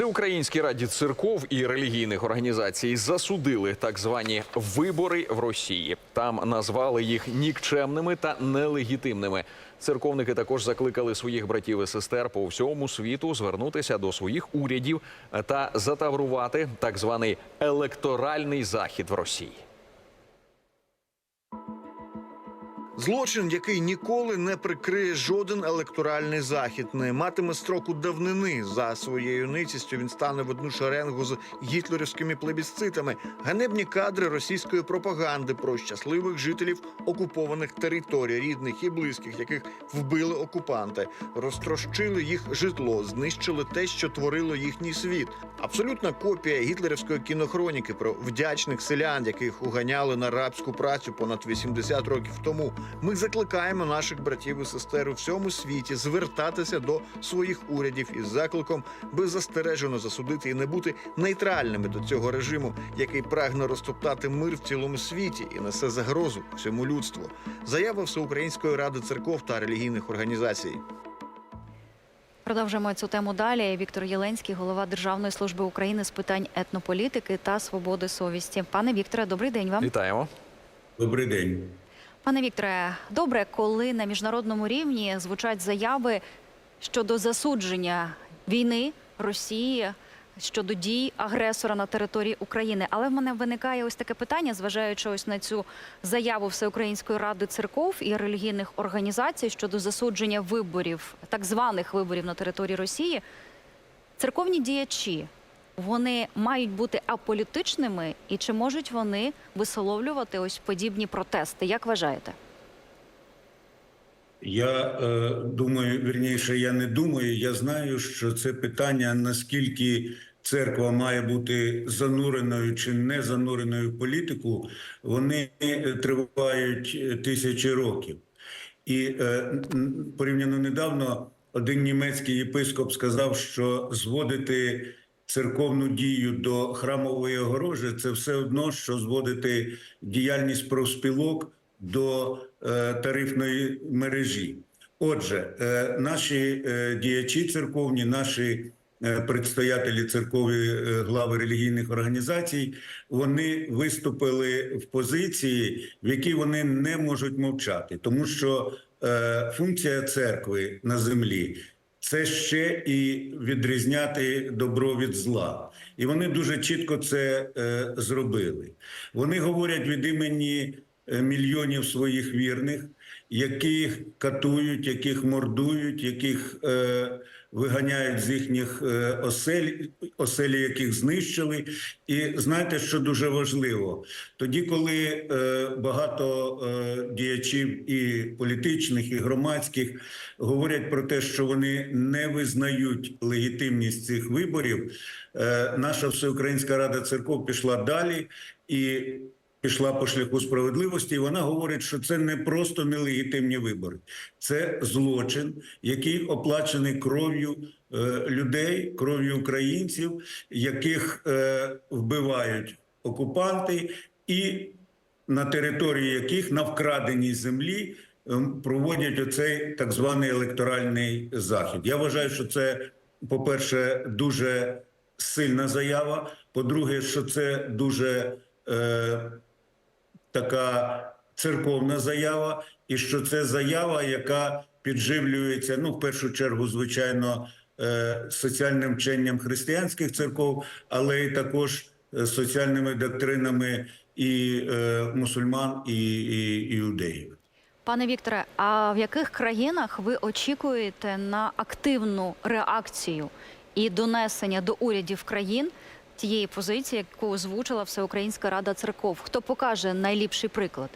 Всеукраїнській раді церков і релігійних організацій засудили так звані вибори в Росії. Там назвали їх нікчемними та нелегітимними. Церковники також закликали своїх братів і сестер по всьому світу звернутися до своїх урядів та затаврувати так званий електоральний захід в Росії. Злочин, який ніколи не прикриє жоден електоральний захід, не матиме строку давнини. За своєю ницістю він стане в одну шеренгу з гітлерівськими плебісцитами. Ганебні кадри російської пропаганди про щасливих жителів окупованих територій, рідних і близьких, яких вбили окупанти, розтрощили їх житло, знищили те, що творило їхній світ. Абсолютна копія гітлерівської кінохроніки про вдячних селян, яких уганяли на рабську працю понад 80 років тому. Ми закликаємо наших братів і сестер у всьому світі звертатися до своїх урядів із закликом беззастережено засудити і не бути нейтральними до цього режиму, який прагне розтоптати мир в цілому світі і несе загрозу всьому людству. Заява Всеукраїнської ради церков та релігійних організацій. Продовжуємо цю тему далі. Віктор Єленський, голова Державної служби України з питань етнополітики та свободи совісті. Пане Вікторе, добрий день вам. Вітаємо. Добрий день. Пане Вікторе, добре, коли на міжнародному рівні звучать заяви щодо засудження війни Росії. Щодо дій агресора на території України, але в мене виникає ось таке питання, зважаючи ось на цю заяву Всеукраїнської ради церков і релігійних організацій щодо засудження виборів, так званих виборів на території Росії. Церковні діячі вони мають бути аполітичними, і чи можуть вони висловлювати ось подібні протести? Як вважаєте? Я е, думаю, вірніше, я не думаю. Я знаю, що це питання наскільки церква має бути зануреною чи не зануреною в політику, вони е, тривають е, тисячі років. І е, порівняно недавно один німецький єпископ сказав, що зводити церковну дію до храмової огорожі це все одно, що зводити діяльність профспілок до е, тарифної мережі. Отже, е, наші е, діячі церковні, наші предстоятелі церкові глави релігійних організацій, вони виступили в позиції, в якій вони не можуть мовчати, тому що функція церкви на землі. Це ще і відрізняти добро від зла, і вони дуже чітко це е, зробили. Вони говорять від імені е, мільйонів своїх вірних, яких катують, яких мордують, яких е, виганяють з їхніх е, осель, оселі, яких знищили. І знаєте, що дуже важливо, тоді, коли е, багато е, діячів і політичних, і громадських говорять про те, що вони не визнають легітимність цих виборів, наша всеукраїнська рада церков пішла далі і пішла по шляху справедливості. І вона говорить, що це не просто нелегітимні вибори, це злочин, який оплачений кров'ю е, людей, кров'ю українців, яких е, вбивають окупанти, і на території яких на вкраденій землі ем, проводять оцей так званий електоральний захід. Я вважаю, що це, по-перше, дуже сильна заява. По-друге, що це дуже е, така церковна заява, і що це заява, яка підживлюється, ну, в першу чергу, звичайно, е, соціальним вченням християнських церков, але й також е, соціальними доктринами і е, мусульман, і, і іудеїв. Пане Вікторе, а в яких країнах ви очікуєте на активну реакцію і донесення до урядів країн тієї позиції, яку озвучила Всеукраїнська рада церков? Хто покаже найліпший приклад?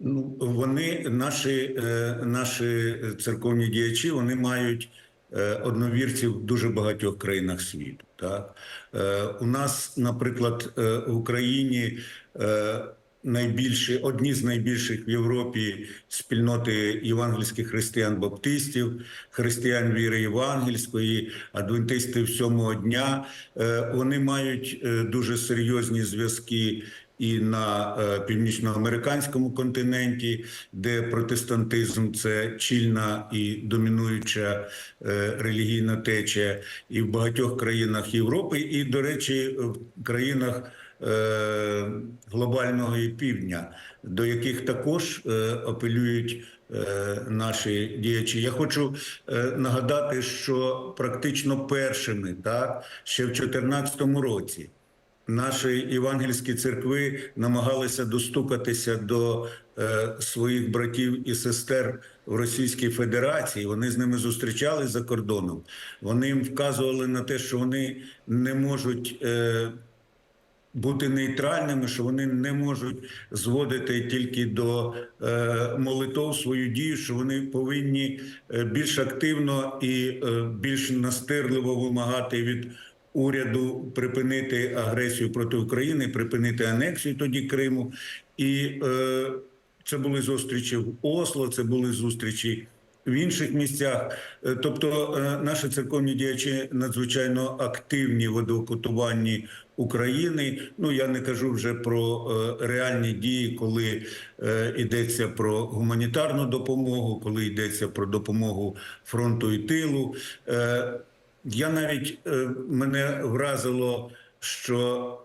Ну, вони, наші, е, наші церковні діячі, вони мають е, одновірців в дуже багатьох країнах світу. Так? Е, у нас, наприклад, в Україні найбільші, одні з найбільших в Європі спільноти євангельських християн-баптистів, християн віри євангельської, адвентисти сьомого дня. Е, Вони мають е, дуже серйозні зв'язки і на е, північноамериканському континенті, де протестантизм це чільна і домінуюча релігійна течія, і в багатьох країнах Європи, і, до речі, в країнах глобального півдня, до яких також е, апелюють е, наші діячі. Я хочу е, нагадати, що практично першими, так ще в 2014 році. Наші євангельські церкви намагалися достукатися до е, своїх братів і сестер в Російській Федерації. Вони з ними зустрічались за кордоном. Вони їм вказували на те, що вони не можуть е, бути нейтральними, що вони не можуть зводити тільки до е, молитов свою дію, що вони повинні е, більш активно і е, більш настирливо вимагати від уряду припинити агресію проти України, припинити анексію тоді Криму. І е, це були зустрічі в Осло, це були зустрічі в інших місцях. Е, Тобто е, наші церковні діячі надзвичайно активні в одокутуванні України. Ну я не кажу вже про е, реальні дії, коли йдеться про гуманітарну допомогу, коли йдеться про допомогу фронту і тилу. Я навіть мене вразило, що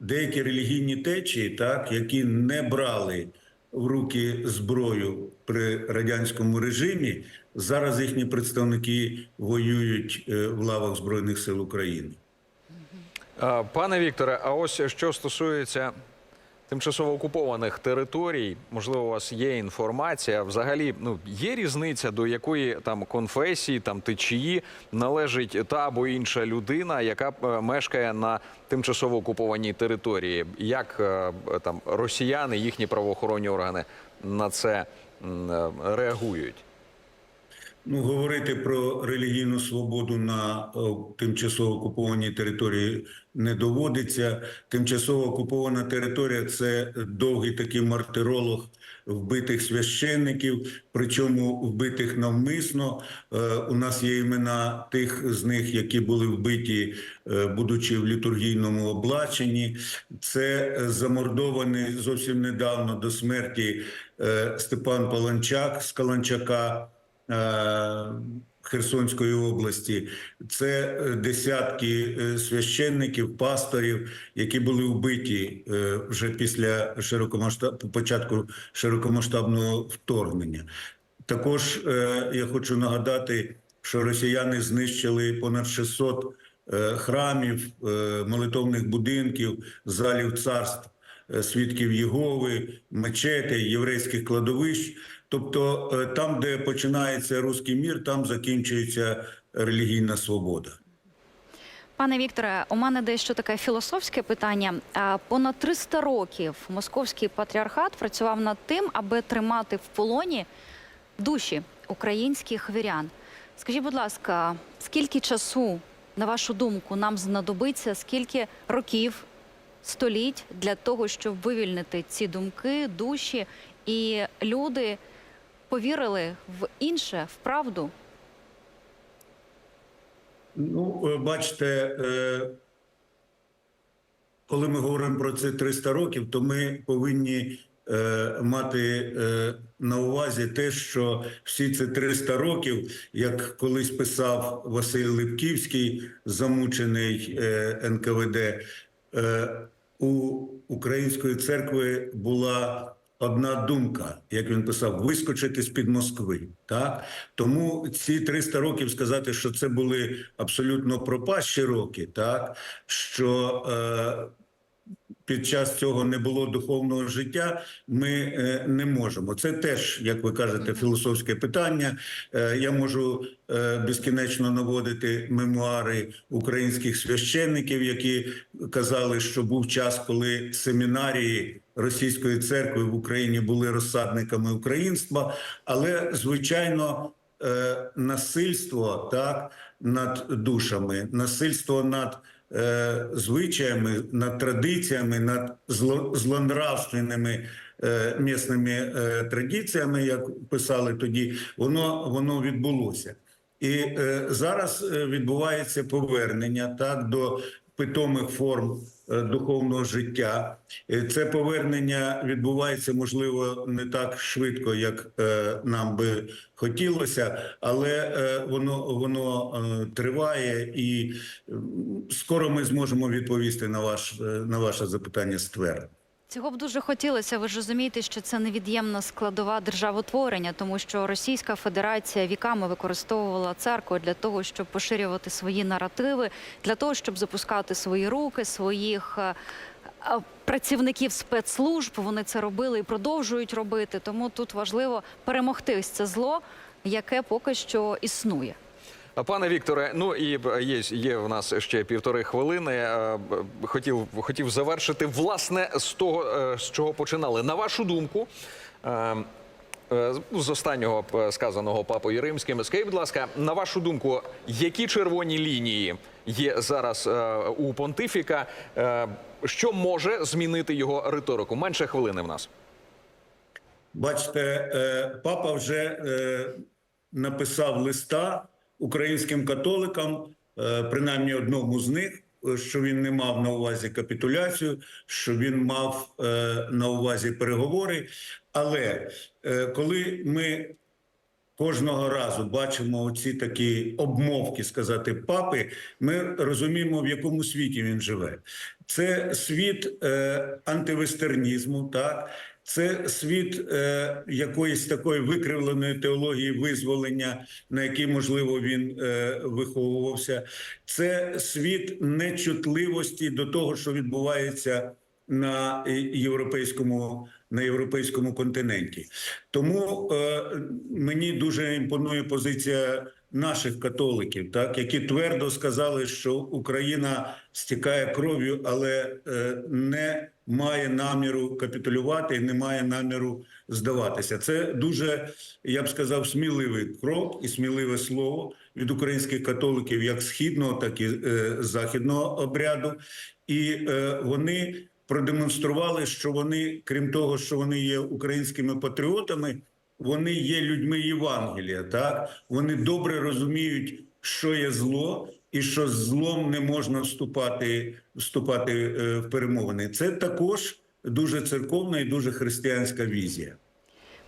деякі релігійні течії, так які не брали в руки зброю при радянському режимі, зараз їхні представники воюють е, в лавах збройних сил України. Пане Вікторе, а ось що стосується тимчасово окупованих територій, можливо, у вас є інформація. Взагалі, ну є різниця, до якої там конфесії, там течії належить та або інша людина, яка е, мешкає на тимчасово окупованій території. Як е, там росіяни, їхні правоохоронні органи на це е, реагують? Ну, говорити про релігійну свободу на е, тимчасово окупованій території не доводиться. Тимчасово окупована територія це довгий такий мартиролог вбитих священників, причому вбитих навмисно. Е, У нас є імена тих з них, які були вбиті, е, будучи в літургійному облаченні. Це замордований зовсім недавно до смерті Степан Паланчак з Каланчака. Е, Херсонської області це е, десятки е, священників, пасторів, які були вбиті вже після широкомасштаб... початку широкомасштабного вторгнення. Також я хочу нагадати, що росіяни знищили понад 600 е, храмів, молитовних будинків, залів царств, свідків Єгови, мечетей, єврейських кладовищ. Тобто е, там, де починається руський мір, там закінчується релігійна свобода. Пане Вікторе, у мене дещо таке філософське питання. Понад 300 років московський патріархат працював над тим, аби тримати в полоні душі українських вірян. Скажіть, будь ласка, скільки часу, на вашу думку, нам знадобиться, скільки років, століть для того, щоб вивільнити ці думки, душі, і люди повірили в інше, в правду? Ну, е, бачите, е, коли ми говоримо про це 300 років, то ми повинні е, мати на увазі те, що всі ці 300 років, як колись писав Василь Липківський, замучений НКВД, у Української церкви була одна думка, як він писав, вискочити з під Москви. Так тому ці 300 років сказати, що це були абсолютно пропащі роки, так що е, під час цього не було духовного життя, ми е, не можемо. Це теж, як ви кажете, філософське питання. Е, я можу е, безкінечно наводити мемуари українських священників, які казали, що був час, коли семінарії російської церкви в Україні були розсадниками українства, але звичайно. Насильство так над душами, насильство над е, звичаями, над традиціями, над зло, злонравственними е, місними е, традиціями, як писали тоді, воно, воно відбулося. І е, зараз відбувається повернення так до питомих форм духовного життя. Е, Це повернення відбувається можливо не так швидко, як е, нам би хотілося, але е, воно воно е, триває, і скоро ми зможемо відповісти на ваш е, на ваше запитання ствердно. Цього б дуже хотілося. Ви ж розумієте, що це невід'ємна складова державотворення, тому що Російська Федерація віками використовувала церкву для того, щоб поширювати свої наративи, для того, щоб запускати свої руки, своїх е, е, працівників спецслужб. Вони це робили і продовжують робити. Тому тут важливо перемогти ось це зло, яке поки що існує. Пане Вікторе, ну і є, є в нас ще півтори хвилини. Е, Хотів, хотів завершити власне з того, е, з чого починали. На вашу думку, е, з останнього сказаного папою римським, скажіть, будь ласка, на вашу думку, які червоні лінії є зараз у понтифіка? Що може змінити його риторику? Менше хвилини в нас. Бачите, папа вже написав листа українським католикам, е, принаймні одному з них, що він не мав на увазі капітуляцію, що він мав е, на увазі переговори. Але е, коли ми кожного разу бачимо ці такі обмовки сказати папи, ми розуміємо, в якому світі він живе. Це світ антивестернізму, так. Це світ е, якоїсь такої викривленої теології визволення, на якій, можливо, він е, виховувався. Це світ нечутливості до того, що відбувається на е, європейському, на європейському континенті. Тому е, мені дуже імпонує позиція наших католиків, так які твердо сказали, що Україна стікає кров'ю, але е, не має наміру капітулювати і не має наміру здаватися. Це дуже, я б сказав, сміливий крок і сміливе слово від українських католиків, як східного, так і е, західного обряду, і е, вони продемонстрували, що вони, крім того, що вони є українськими патріотами, вони є людьми Євангелія. Так вони добре розуміють, що є зло, і що з злом не можна вступати, вступати е, в перемовини. Це також дуже церковна і дуже християнська візія.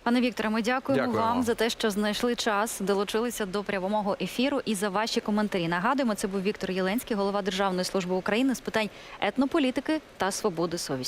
Пане Вікторе, ми дякуємо, Дякуємо вам. за те, що знайшли час, долучилися до прямого ефіру і за ваші коментарі. Нагадуємо, це був Віктор Єленський, голова Державної служби України з питань етнополітики та свободи совісті.